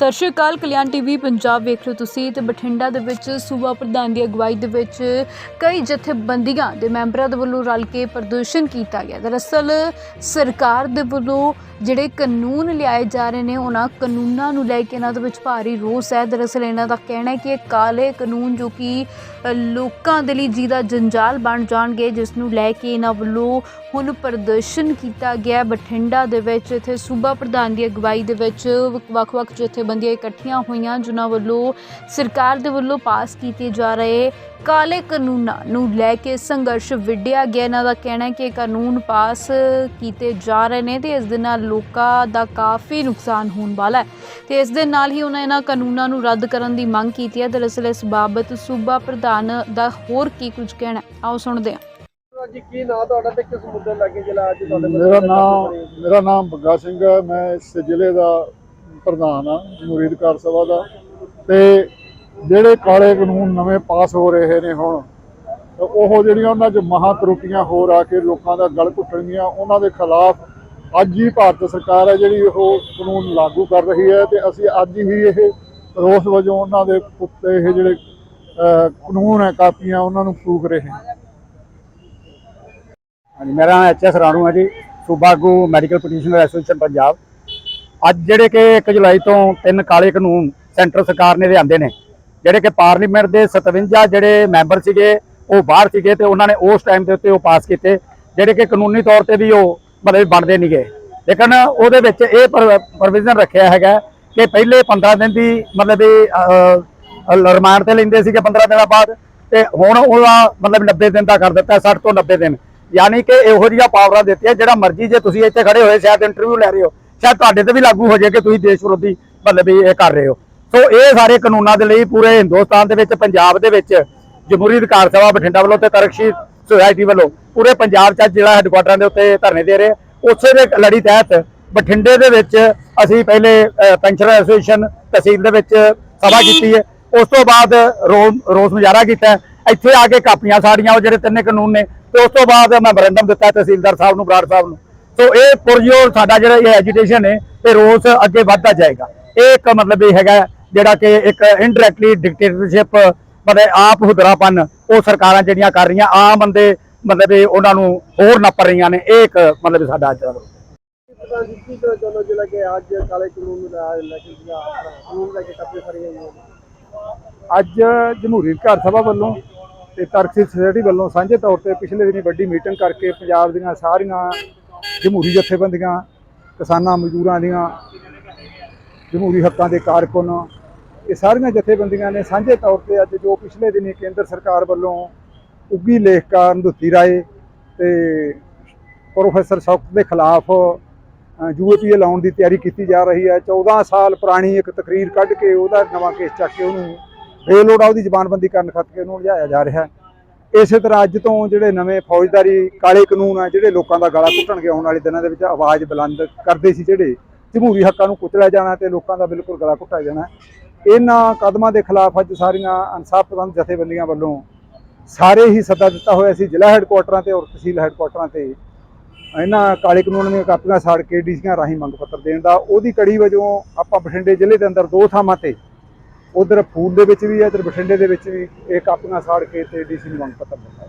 ਸਤਿ ਸ਼੍ਰੀ ਅਕਾਲ, ਕਲਿਆਣ ਟੀਵੀ ਪੰਜਾਬ ਵੇਖ ਰਹੇ ਹੋ ਤੁਸੀਂ ਤੇ ਬਠਿੰਡਾ ਦੇ ਵਿੱਚ ਸੂਬਾ ਪ੍ਰਧਾਨ ਦੀ ਅਗਵਾਈ ਦੇ ਵਿੱਚ ਕਈ ਜਥੇਬੰਦੀਆਂ ਦੇ ਮੈਂਬਰਾਂ ਦੇ ਵੱਲੋਂ ਰਲ ਕੇ ਪ੍ਰਦਰਸ਼ਨ ਕੀਤਾ ਗਿਆ। ਦਰਅਸਲ ਸਰਕਾਰ ਦੇ ਵੱਲੋਂ ਜਿਹੜੇ ਕਾਨੂੰਨ ਲਿਆਏ ਜਾ ਰਹੇ ਨੇ, ਉਹਨਾਂ ਕਾਨੂੰਨਾਂ ਨੂੰ ਲੈ ਕੇ ਇਹਨਾਂ ਦੇ ਵਿੱਚ ਭਾਰੀ ਰੋਸ ਹੈ। ਦਰਅਸਲ ਇਹਨਾਂ ਦਾ ਕਹਿਣਾ ਹੈ ਕਿ ਇਹ ਕਾਲੇ ਕਾਨੂੰਨ ਜੋ ਕਿ ਲੋਕਾਂ ਦੇ ਲਈ ਜਿਹਦਾ ਜੰਜਾਲ ਬਣ ਜਾਣਗੇ, ਜਿਸ ਨੂੰ ਲੈ ਕੇ ਇਹਨਾਂ ਵੱਲੋਂ ਹੁਣ ਪ੍ਰਦਰਸ਼ਨ ਕੀਤਾ ਗਿਆ ਬਠਿੰਡਾ ਦੇ ਵਿੱਚ ਇੱਥੇ ਸੂਬਾ ਪ੍ਰਧਾਨ ਦੀ ਅਗਵਾਈ ਦੇ ਵਿੱਚ ਵੱਖ-ਵੱਖ ਜਥੇਬੰਦੀਆਂ ਇਕੱਠੀਆਂ ਹੋਈਆਂ, ਜਿਨ੍ਹਾਂ ਵੱਲੋਂ ਸਰਕਾਰ ਦੇ ਵੱਲੋਂ ਪਾਸ ਕੀਤੇ ਜਾ ਰਹੇ ਕਾਲੇ ਕਾਨੂੰਨਾਂ ਨੂੰ ਲੈ ਕੇ ਸੰਘਰਸ਼ ਵਿੱਢਿਆ ਗਿਆ। ਇਹਨਾਂ ਦਾ ਕਹਿਣਾ ਹੈ ਕਿ ਕਾਨੂੰਨ ਪਾਸ ਕੀਤੇ ਜਾ ਰਹੇ ਨੇ ਤੇ ਇਸ ਦੇ ਨਾਲ ਲੋਕਾਂ ਦਾ ਕਾਫੀ ਨੁਕਸਾਨ ਹੋਣ ਵਾਲਾ ਹੈ ਤੇ ਇਸ ਦੇ ਨਾਲ ਹੀ ਉਹਨਾਂ ਇਹਨਾਂ ਕਾਨੂੰਨਾਂ ਨੂੰ ਰੱਦ ਕਰਨ ਦੀ ਮੰਗ ਕੀਤੀ ਹੈ। ਦਰਅਸਲ ਇਸ ਬਾਬਤ ਸੂਬਾ ਪ੍ਰਧਾਨ ਦਾ ਹੋਰ ਕੀ ਕੁਝ ਕਹਿਣਾ ਹੈ? ਆਓ ਸੁਣਦੇ ਹਾਂ। ਜੀ ਕੀ ਨਾਂ ਤੁਹਾਡਾ ਤੇ ਕਿਸ ਮੁੱਦੇ ਲੱਗੇ ਜਿਹੜਾ ਅੱਜ ਤੁਹਾਡੇ ਮੇਰਾ ਨਾਮ ਮੇਰਾ ਨਾਮ ਬੱਗਾ ਸਿੰਘ ਹੈ। ਮੈਂ ਇਸ ਜ਼ਿਲ੍ਹੇ ਦਾ ਪ੍ਰਧਾਨ ਆ ਮੁਰੀਦ ਕਾਰ ਸਭਾ ਦਾ। ਤੇ ਜਿਹੜੇ ਕਾਲੇ ਕਾਨੂੰਨ ਨਵੇਂ ਪਾਸ ਹੋ ਰਹੇ ਨੇ ਹੁਣ ਉਹ ਜਿਹੜੀਆਂ ਉਹਨਾਂ 'ਚ ਮਹਾ ਤਰੁੱਟੀਆਂ ਹੋਰ ਆ ਕੇ ਲੋਕਾਂ ਦਾ ਗਲ ਘੁੱਟਣਗੀਆਂ ਉਹਨਾਂ ਦੇ ਖਿਲਾਫ ਅੱਜ ਹੀ ਭਾਰਤ ਸਰਕਾਰ ਹੈ ਜਿਹੜੀ ਉਹ ਕਾਨੂੰਨ ਲਾਗੂ ਕਰ ਰਹੀ ਹੈ ਤੇ ਅਸੀਂ ਅੱਜ ਹੀ ਇਹ ਰੋਸ ਵਜੋਂ ਉਹਨਾਂ ਦੇ ਉੱਤੇ ਇਹ ਜਿਹੜੇ ਕਾਨੂੰਨ ਹੈ, ਕਾਪੀਆਂ ਉਹਨਾਂ ਨੂੰ ਫੂਕ ਰਹੇ ਹਾਂ ਹਾਂਜੀ, ਮੇਰਾ ਨਾਮ ਐਚ ਐਸ ਰਾਣੂ ਹੈ ਜੀ ਸੂਬਾ ਆਗੂ ਮੈਡੀਕਲ ਪਟੀਸ਼ਨਰ ਐਸੋਸੀਏਸ਼ਨ ਪੰਜਾਬ। ਅੱਜ ਜਿਹੜੇ ਕਿ 1 ਜੁਲਾਈ ਤੋਂ ਤਿੰਨ ਕਾਲੇ ਕਾਨੂੰਨ ਸੈਂਟਰ ਸਰਕਾਰ ਨੇ ਲਿਆਂਦੇ ਨੇ, ਜਿਹੜੇ ਕਿ ਪਾਰਲੀਮੈਂਟ ਦੇ 57 ਜਿਹੜੇ ਮੈਂਬਰ ਸੀਗੇ, ਉਹ ਬਾਹਰ ਸੀਗੇ ਤੇ ਉਹਨਾਂ ਨੇ ਉਸ ਟਾਈਮ ਦੇ ਉੱਤੇ ਉਹ ਪਾਸ ਕੀਤੇ, ਜਿਹੜੇ ਕਿ ਕਾਨੂੰਨੀ ਤੌਰ ਤੇ ਵੀ ਉਹ ਮਤਲਬ ਬਣਦੇ ਨਹੀਂ ਗਏ ਲੇਕਿਨ ਉਹਦੇ ਵਿੱਚ ਇਹ ਪ੍ਰੋਵੀਜ਼ਨ ਰੱਖਿਆ ਹੈਗਾ ਕਿ ਪਹਿਲੇ 15 ਦਿਨ ਦੀ ਮਤਲਬ ਇਹ ਰਿਮਾਂਡ ਤੇ ਲੈਂਦੇ ਸੀਗੇ 15 ਦਿਨਾਂ ਬਾਅਦ ਤੇ ਹੁਣ ਉਹਦਾ ਮਤਲਬ 90 ਦਿਨ ਦਾ ਕਰ ਦਿੱਤਾ 60 ਤੋਂ 90 ਦਿਨ। ਯਾਨੀ ਕਿ ਇਹੋ ਜਿਹੀਆਂ ਪਾਵਰਾਂ ਦਿੱਤੀਆਂ, ਜਿਹੜਾ ਮਰਜ਼ੀ ਜੇ ਤੁਸੀਂ ਇੱਥੇ ਖੜੇ ਹੋਏ, ਸ਼ਾਇਦ ਇੰਟਰਵਿਊ ਲੈ ਰਹੇ ਹੋ, ਸ਼ਾਇਦ ਤੁਹਾਡੇ ਤੇ ਵੀ ਲਾਗੂ ਹੋ ਜਾਏ ਕਿ ਤੁਸੀਂ ਦੇਸ਼ ਵਿਰੋਧੀ ਮਤਲਬ ਵੀ ਇਹ ਕਰ ਰਹੇ ਹੋ। ਸੋ ਇਹ ਸਾਰੇ ਕਾਨੂੰਨਾਂ ਦੇ ਲਈ ਪੂਰੇ ਹਿੰਦੁਸਤਾਨ ਦੇ ਵਿੱਚ, ਪੰਜਾਬ ਦੇ ਵਿੱਚ ਜਮਹੂਰੀ ਅਧਿਕਾਰ ਸਭਾ ਬਠਿੰਡਾ ਵੱਲੋਂ ਤੇ ਤਰਕਸ਼ੀਲ ਸੁਸਾਇਟੀ ਵੱਲੋਂ ਪੂਰੇ ਪੰਜਾਬ 'ਚ ਅੱਜ ਜ਼ਿਲ੍ਹਾ ਹੈੱਡਕੁਆਟਰਾਂ ਦੇ ਉੱਤੇ ਧਰਨੇ ਦੇ ਰਹੇ ਉਸੇ ਦੇ ਲੜੀ ਤਹਿਤ ਬਠਿੰਡੇ ਦੇ ਵਿੱਚ ਅਸੀਂ ਪਹਿਲੇ ਪੈਨਸ਼ਨਰ ਐਸੋਸੀਏਸ਼ਨ ਤਹਿਸੀਲ ਦੇ ਵਿੱਚ ਸਭਾ ਕੀਤੀ ਹੈ। ਉਸ ਤੋਂ ਬਾਅਦ ਰੋ- ਰੋਸ ਮੁਜ਼ਾਹਰਾ ਕੀਤਾ ਇੱਥੇ ਆ ਕੇ ਕਾਪੀਆਂ ਸਾੜੀਆਂ, ਉਹ ਜਿਹੜੇ ਤਿੰਨੇ ਕਾਨੂੰਨ ਨੇ, ਤੇ ਉਸ ਤੋਂ ਬਾਅਦ ਮੈਮੋਰੈਂਡਮ ਦਿੱਤਾ ਤਹਿਸੀਲਦਾਰ ਸਾਹਿਬ ਨੂੰ, ਬਰਾੜ ਸਾਹਿਬ ਨੂੰ। ਸੋ ਇਹ ਪੁਰਜੋਰ ਸਾਡਾ ਜਿਹੜਾ ਇਹ ਐਜੀਟੇਸ਼ਨ ਹੈ ਤੇ ਰੋਸ ਅੱਗੇ ਵੱਧਦਾ ਜਾਏਗਾ। ਇਹ ਇੱਕ ਮਤਲਬ ਇਹ ਹੈਗਾ ਜਿਹੜਾ ਕਿ ਇੱਕ ਇਨਡਾਇਰੈਕਟਲੀ ਡਿਕਟੇਟਰਸ਼ਿਪ ਮਤਲਬ ਆਪ ਹੁਦਰਾਪਨ ਉਹ ਸਰਕਾਰਾਂ ਜਿਹੜੀਆਂ ਕਰ ਰਹੀਆਂ, ਆਮ ਬੰਦੇ ਮਤਲਬ ਇਹ ਉਹਨਾਂ ਨੂੰ ਹੋਰ ਨੱਪ ਰਹੀਆਂ ਨੇ, ਇਹ ਇੱਕ ਮਤਲਬ ਸਾਡਾ ਅੱਜ ਦਾ ਅੱਜ ਜਮਹੂਰੀ ਅਧਿਕਾਰ ਸਭਾ ਵੱਲੋਂ ਤੇ ਤਰਕਸ਼ੀਲ ਸੁਸਾਇਟੀ ਵੱਲੋਂ ਸਾਂਝੇ ਤੌਰ ਤੇ ਪਿਛਲੇ ਦਿਨੀ ਵੱਡੀ ਮੀਟਿੰਗ ਕਰਕੇ ਪੰਜਾਬ ਦੀਆਂ ਸਾਰੀਆਂ ਜਮਹੂਰੀ ਜਥੇਬੰਦੀਆਂ, ਕਿਸਾਨਾਂ ਮਜ਼ਦੂਰਾਂ ਦੀਆਂ ਜਮਹੂਰੀ ਹੱਕਾਂ ਦੇ ਕਾਰਕੁਨ ਇਹ ਸਾਰੀਆਂ ਜਥੇਬੰਦੀਆਂ ਨੇ ਸਾਂਝੇ ਤੌਰ ਤੇ ਅੱਜ ਜੋ ਪਿਛਲੇ ਦਿਨੀ ਕੇਂਦਰ ਸਰਕਾਰ ਵੱਲੋਂ ਉੱਗੀ ਲੇਖਕਾਰ ਨਦੁੱਤੀ ਰਾਏ ਤੇ ਪ੍ਰੋਫੈਸਰ ਸ਼ੌਕਤ ਦੇ ਖਿਲਾਫ ਯੂਏਪੀਏ ਲਾਉਣ ਦੀ ਤਿਆਰੀ ਕੀਤੀ ਜਾ ਰਹੀ ਹੈ। 14 ਸਾਲ ਪੁਰਾਣੀ ਇੱਕ ਤਕਰੀਰ ਕੱਢ ਕੇ ਉਹਦਾ ਨਵਾਂ ਕੇਸ ਚੱਕ ਕੇ ਉਹਨੂੰ ਬੇਲੋੜਾ ਉਹਦੀ ਜ਼ਬਾਨਬੰਦੀ ਕਰਨ ਖਾਤਰ ਉਹਨੂੰ ਲਿਜਾਇਆ ਜਾ ਰਿਹਾ ਹੈ। ਇਸੇ ਤਰ੍ਹਾਂ ਅੱਜ ਤੋਂ ਜਿਹੜੇ ਨਵੇਂ ਫੌਜਦਾਰੀ ਕਾਲੇ ਕਾਨੂੰਨ ਆ, ਜਿਹੜੇ ਲੋਕਾਂ ਦਾ ਗਲਾ ਘੁੱਟਣਗੇ ਆਉਣ ਵਾਲੇ ਦਿਨਾਂ ਦੇ ਵਿੱਚ ਆਵਾਜ਼ ਬੁਲੰਦ ਕਰਦੇ ਸੀ ਜਿਹੜੇ ਜਮਹੂਰੀ ਹੱਕਾਂ ਨੂੰ ਕੁਚਲਿਆ ਜਾਣਾ ਤੇ ਲੋਕਾਂ ਦਾ ਬਿਲਕੁਲ ਗਲਾ ਘੁੱਟਿਆ ਜਾਣਾ। ਇਹਨਾਂ ਕਦਮਾਂ ਦੇ ਖਿਲਾਫ ਅੱਜ ਸਾਰੀਆਂ ਇਨਸਾਫ ਪ੍ਰਬੰਧ ਜਥੇਬੰਦੀਆਂ ਵੱਲੋਂ ਸਾਰੇ ਹੀ ਸੱਦਾ ਦਿੱਤਾ ਹੋਇਆ ਸੀ, ਜ਼ਿਲ੍ਹਾ ਹੈੱਡਕੁਆਟਰਾਂ ਤੇ ਔਰ ਤਹਿਸੀਲ ਹੈੱਡਕੁਆਟਰਾਂ ਤੇ। ਇਹਨਾਂ ਕਾਲੇ ਕਾਨੂੰਨ ਦੀਆਂ ਕਾਪੀਆਂ ਸਾੜ ਕੇ ਡੀਸੀਆਂ ਰਾਹੀਂ ਮੰਗ ਪੱਤਰ ਦੇਣ ਦਾ, ਉਹਦੀ ਕੜੀ ਵਜੋਂ ਆਪਾਂ ਬਠਿੰਡੇ ਜ਼ਿਲ੍ਹੇ ਦੇ ਅੰਦਰ ਦੋ ਥਾਵਾਂ ਤੇ, ਉਧਰ ਫੂਲ ਦੇ ਵਿੱਚ ਵੀ ਹੈ, ਇੱਧਰ ਬਠਿੰਡੇ ਦੇ ਵਿੱਚ ਵੀ ਇਹ ਕਾਪੀਆਂ ਸਾੜ ਕੇ ਤੇ ਡੀਸੀ ਨੂੰ ਮੰਗ ਪੱਤਰ ਦਿੱਤਾ।